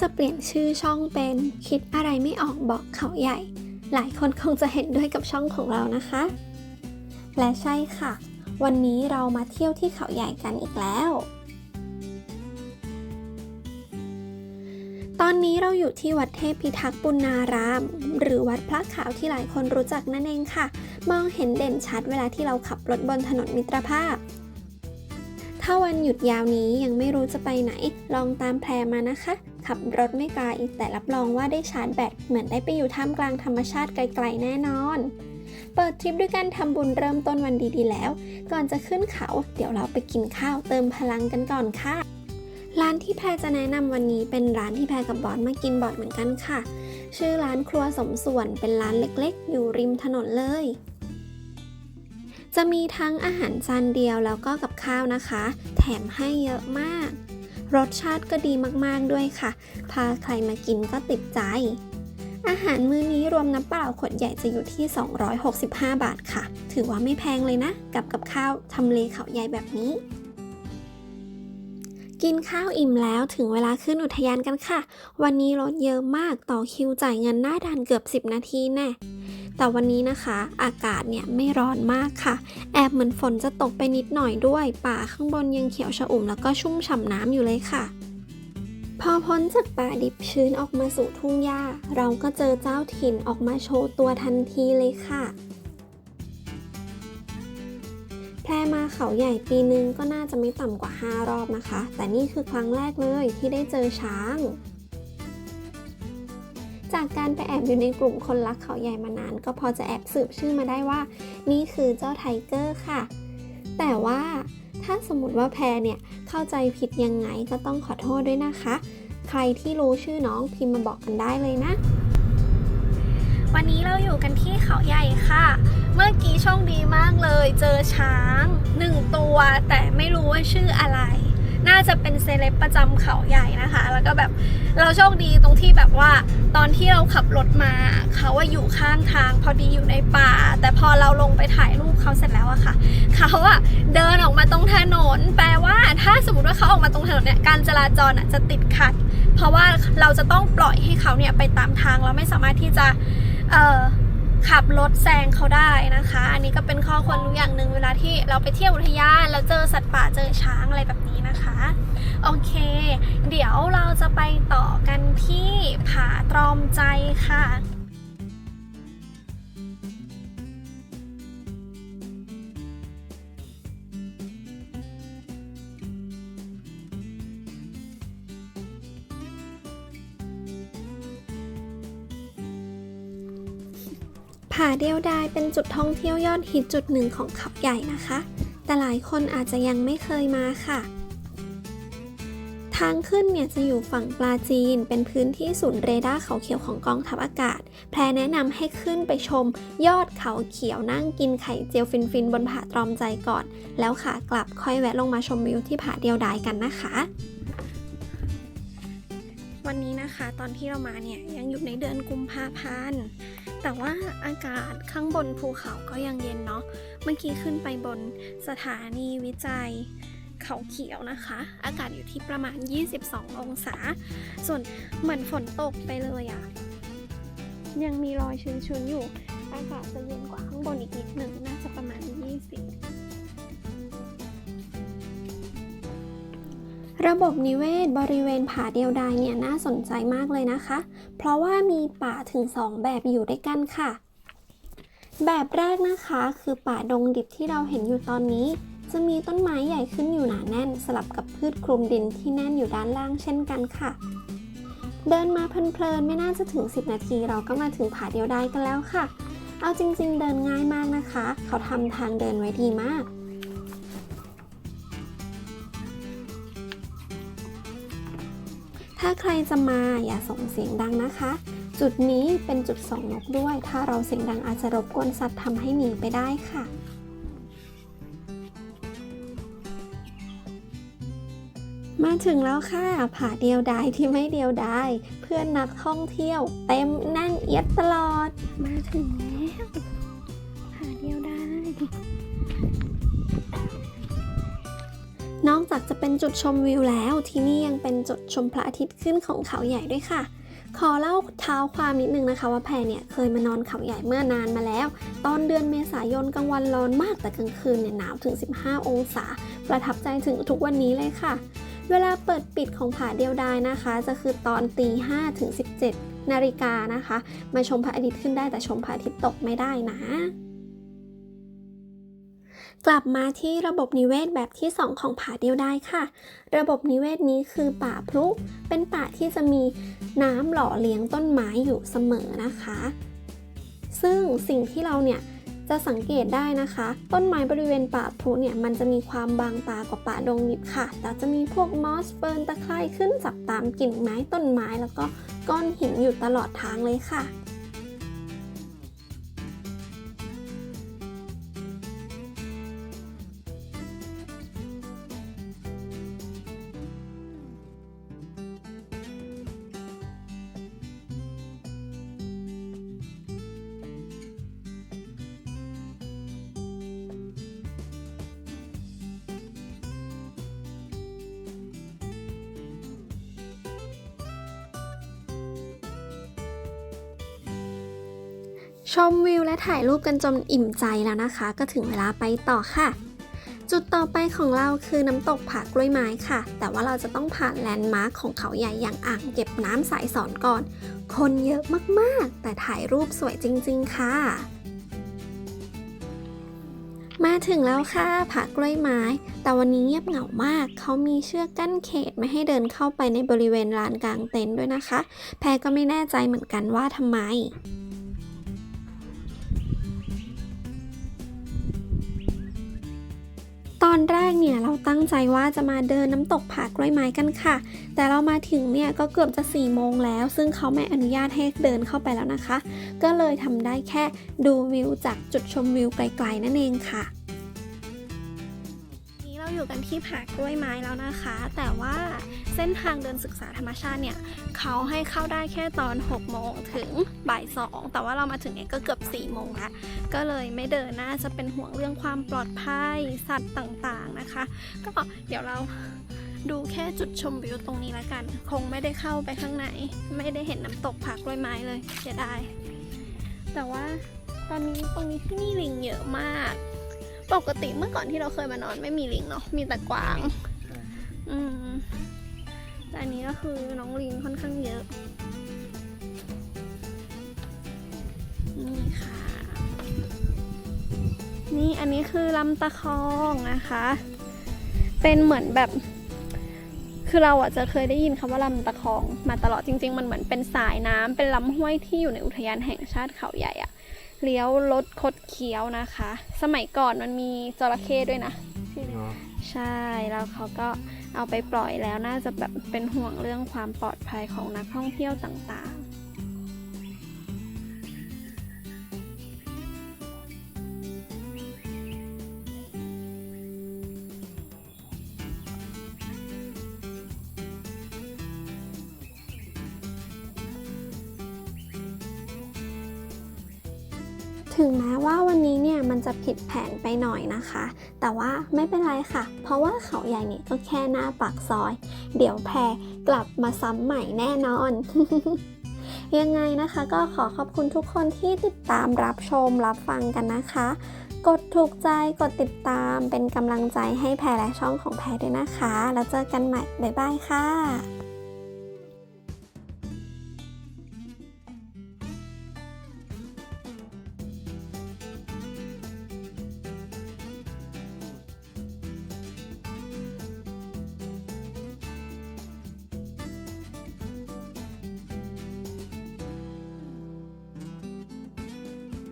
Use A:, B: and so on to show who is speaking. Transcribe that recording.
A: จะเปลี่ยนชื่อช่องเป็นคิดอะไรไม่ออกบอกเขาใหญ่ หลายคนคงจะเห็นด้วยกับช่องของเรานะคะ และใช่ค่ะ วันนี้เรามาเที่ยวที่เขาใหญ่กันอีกแล้ว ตอนนี้เราอยู่ที่วัดเทพพิทักษ์ปุณาราม หรือวัดพระขาวที่หลายคนรู้จักนั่นเองค่ะ มองเห็นเด่นชัดเวลาที่เราขับรถบนถนนมิตรภาพ ถ้าวันหยุดยาวนี้ยังไม่รู้จะไปไหน ลองตามแพรมานะคะ ขับรถไม่ไกล แต่รับรองว่าได้ชาร์จแบตเหมือนได้ไปอยู่ท่ามกลางธรรมชาติไกลๆแน่นอน เปิดทริปด้วยการทำบุญเริ่มต้นวันดีๆแล้ว ก่อนจะขึ้นเขา เดี๋ยวเราไปกินข้าวเติมพลังกันก่อนค่ะร้านที่แพรจะแนะนำวันนี้เป็นร้านที่แพรกับบอสมากินบ่อยเหมือนกันค่ะ ชื่อร้านครัวสมส่วนเป็นร้านเล็กๆ อยู่ริมถนนเลย จะมีทั้งอาหารจานเดียวแล้วก็กับข้าวนะคะ แถมให้เยอะมาก รสชาติก็ดีมากๆด้วยค่ะ พาใครมากินก็ติดใจ อาหารมื้อนี้รวมน้ำเปล่าขวดใหญ่จะอยู่ที่ 265 บาทค่ะ ถือว่าไม่แพงเลยนะ กับกับข้าวทำเลเขาใหญ่แบบนี้ กินข้าวอิ่มแล้วถึงเวลาขึ้นอุทยานกันค่ะ วันนี้รถเยอะมากต่อคิวจ่ายเงินหน้าด่านเกือบ 10 นาทีแน่ แต่วันนี้นะคะ อากาศเนี่ยไม่ร้อนมากค่ะ แอบเหมือนฝนจะตกไปนิดหน่อยด้วย ป่าข้างบนยังเขียวชอุ่มแล้วก็ชุ่มฉ่ำน้ำอยู่เลยค่ะพอพ้นจากป่าดิบชื้นออกมาสู่ทุ่งหญ้า เราก็เจอเจ้าถิ่นออกมาโชว์ตัวทันทีเลยค่ะ แพรมาเขาใหญ่ปีนึงก็น่าจะไม่ต่ำกว่า 5 รอบนะคะ แต่นี่คือครั้งแรกเลยที่ได้เจอช้าง จากการไปแอบอยู่ในกลุ่มคนรักเขาใหญ่มานาน ก็พอจะแอบสืบชื่อมาได้ว่า นี่คือเจ้าไทเกอร์ค่ะ แต่ว่าถ้าสมมติว่าแพรเนี่ยเข้าใจผิดยังไงก็ต้องขอโทษด้วยนะคะ ใครที่รู้ชื่อน้องพิมพ์มาบอกกันได้เลยนะ วันนี้เราอยู่กันที่เขาใหญ่ค่ะ เมื่อกี้โชคดีมากเลย เจอช้างหนึ่งตัว แต่ไม่รู้ว่าชื่ออะไร น่าจะเป็นเซเลบประจำเขาใหญ่นะคะ เราโชคดีตรงที่แบบว่า ตอนที่เราขับรถมาเขาว่าอยู่ข้างทาง พอดีอยู่ในป่า แต่พอเราลงไปถ่ายรูปเขาเสร็จแล้วอะค่ะเขาอะเดินออกมาตรงถนน แปลว่าถ้าสมมติว่าเขาออกมาตรงถนนเนี่ยการจราจรอะจะติดขัด เพราะว่าเราจะต้องปล่อยให้เขาเนี่ยไปตามทางเราไม่สามารถที่จะเอ่อ ขับรถแซงเขาได้นะคะ อันนี้ก็เป็นข้อควรรู้อย่างหนึ่งเวลาที่เราไปเที่ยวอุทยานแล้วเจอสัตว์ป่าเจอช้างอะไรแบบนี้นะคะ โอเค เดี๋ยวเราจะไปต่อกันที่ผาตรอมใจค่ะ ผาเดียวดายเป็นจุดท่องเที่ยวยอดฮิตจุดหนึ่งของเขาใหญ่นะคะ แต่หลายคนอาจจะยังไม่เคยมาค่ะ ทางขึ้นเนี่ยจะอยู่ฝั่งปลาจีน เป็นพื้นที่ศูนย์เรดาร์เขาเขียวของกองทัพอากาศ แพรแนะนำให้ขึ้นไปชม ยอดเขาเขียวนั่งกินไข่เจียวฟินๆบนผาตรอมใจก่อน แล้วขากลับค่อยแวะลงมาชมวิวที่ผาเดียวดายกันนะคะวันนี้นะคะตอนที่เรามาเนี่ยยังอยู่ในเดือนกุมภาพันธ์ แต่ว่าอากาศข้างบนภูเขาก็ยังเย็นเนาะ เมื่อกี้ขึ้นไปบนสถานีวิจัยเขาเขียวนะคะ อากาศอยู่ที่ประมาณ 22 องศา ส่วนเหมือนฝนตกไปเลยอะ่ะ ยังมีรอยชื้นๆอยู่ อากาศจะเย็นกว่าข้างบนอีกนิดหนึ่งน่าจะประมาณ 20 ระบบนิเวศบริเวณผาเดียวดายเนี่ยน่าสนใจมากเลยนะคะ เพราะว่ามีป่าถึง 2 แบบอยู่ด้วยกันค่ะ แบบแรกนะคะคือป่าดงดิบที่เราเห็นอยู่ตอนนี้ จะมีต้นไม้ใหญ่ขึ้นอยู่หนาแน่น สลับกับพืชคลุมดินที่แน่นอยู่ด้านล่างเช่นกันค่ะ เดินมาเพลินๆไม่น่าจะถึง 10 นาที เราก็มาถึงผาเดียวดายกันแล้วค่ะ เอาจริงๆ เดินง่ายมากนะคะ เขาทำทางเดินไว้ดีมาก ถ้าใครจะมาอย่าส่งเสียงดังนะคะ จุดนี้เป็นจุดส่องนกด้วย ถ้าเราเสียงดังอาจจะรบกวนสัตว์ทำให้หนีไปได้ค่ะมาถึงแล้วค่ะ ผาเดียวดายที่ไม่เดียวดาย เพื่อนนักท่องเที่ยว เต็มแน่นเอียดตลอด มาถึงแล้ว ผาเดียวดาย จากจากจะเป็นจุดชมวิวแล้ว ที่นี่ยังเป็นจุดชมพระอาทิตย์ขึ้นของเขาใหญ่ด้วยค่ะ ขอเล่าเท้าความนิดนึงนะคะ ว่าแพรเนี่ยเคยมานอนเขาใหญ่เมื่อนานมาแล้ว ตอนเดือนเมษายนกลางวันร้อนมากแต่กลางคืนเนี่ยหนาวถึง 15 องศา ประทับใจถึงทุกวันนี้เลยค่ะ เวลาเปิดปิดของผาเดียวดายนะคะ จะคือตอนตี5ถึง17นาฬิกานะคะ มาชมพระอาทิตย์ขึ้นได้แต่ชมพระอาทิตย์ตกไม่ได้นะ กลับมาที่ระบบนิเวศแบบที่ 2 ของผาเดียวได้ค่ะ ระบบนิเวศนี้คือป่าพลุ เป็นป่าที่จะมีน้ำหล่อเลี้ยงต้นไม้อยู่เสมอนะคะ ซึ่งสิ่งที่เราเนี่ยจะสังเกตได้นะคะ ต้นไม้บริเวณป่าพลุเนี่ยมันจะมีความบางตากว่าป่าดงดิบค่ะแต่จะมีพวกมอสเฟิร์นตะไคร่ขึ้นจากตามกิ่งไม้ต้นไม้แล้วก็ก้อนหินอยู่ตลอดทางเลยค่ะ ชมวิวและถ่ายรูปกันจนอิ่มใจแล้วนะคะ ก็ถึงเวลาไปต่อค่ะ จุดต่อไปของเราคือน้ำตกผากล้วยไม้ค่ะ แต่ว่าเราจะต้องผ่านแลนด์มาร์คของเขาใหญ่อย่างอ่างเก็บน้ำสายสอนก่อน คนเยอะมากๆ แต่ถ่ายรูปสวยจริง ๆ ค่ะ มาถึงแล้วค่ะผากล้วยไม้ แต่วันนี้เงียบเหงามาก เขามีเชือกกั้นเขตไม่ให้เดินเข้าไปในบริเวณลานกลางเต็นท์ด้วยนะคะ แพรก็ไม่แน่ใจเหมือนกันว่าทำไม อนแรกเนี่ยเราตั้งใจว่าจะมาเดินน้ำตกผากล้วยไม้กันค่ะ แต่เรามาถึงเนี่ยก็เกือบจะ4ี่โมงแล้ว ซึ่งเขาไม่อนุญาตให้เดินเข้าไปแล้วนะคะ ก็เลยทำได้แค่ดูวิวจากจุดชมวิวไกลๆนั่นเองค่ะ เราอยู่กันที่ผากล้วยไม้แล้วนะคะ แต่ว่าเส้นทางเดินศึกษาธรรมชาติเนี่ยเขาให้เข้าได้แค่ตอน 6 โมงถึงบ่าย 2 แต่ว่าเรามาถึงเนี่ยก็เกือบ 4 โมงแล้วก็เลยไม่เดินน่าจะเป็นห่วงเรื่องความปลอดภัยสัตว์ต่างๆนะคะ ก็เดี๋ยวเราดูแค่จุดชมวิวตรงนี้ละกัน คงไม่ได้เข้าไปข้างในไม่ได้เห็นน้ำตกผักกล้วยไม้เลยเสียดายแต่ว่าตอนนี้ตรงนี้ที่นี่ลิงเยอะมาก ปกติเมื่อก่อนที่เราเคยมานอนไม่มีลิงเนาะมีแต่กวาง อืมแต่อันนี้ก็คือน้องลิงค่อนข้างเยอะ นี่ค่ะ นี่อันนี้คือลำตะคองนะคะ เป็นเหมือนแบบคือเราอะจะเคยได้ยินคำว่าลำตะคองมาตลอดจริง ๆ มันเหมือนเป็นสายน้ำเป็นลำห้วยที่อยู่ในอุทยานแห่งชาติเขาใหญ่อะ เลี้ยวรถคดเคี้ยวนะคะ สมัยก่อนมันมีจระเข้ด้วยนะ ใช่แล้วเขาก็เอาไปปล่อยแล้วน่าจะแบบเป็นห่วงเรื่องความปลอดภัยของนักท่องเที่ยวต่าง ถึงแม้ว่าวันนี้เนี่ยมันจะผิดแผนไปหน่อยนะคะ แต่ว่าไม่เป็นไรค่ะ เพราะว่าเขาใหญ่เนี่ยก็แค่หน้าปากซอย เดี๋ยวแพรกลับมาซ้ำใหม่แน่นอน ยังไงนะคะก็ขอขอบคุณทุกคนที่ติดตามรับชมรับฟังกันนะคะ กดถูกใจกดติดตามเป็นกำลังใจให้แพรและช่องของแพรด้วยนะคะ แล้วเจอกันใหม่บ๊ายบายค่ะ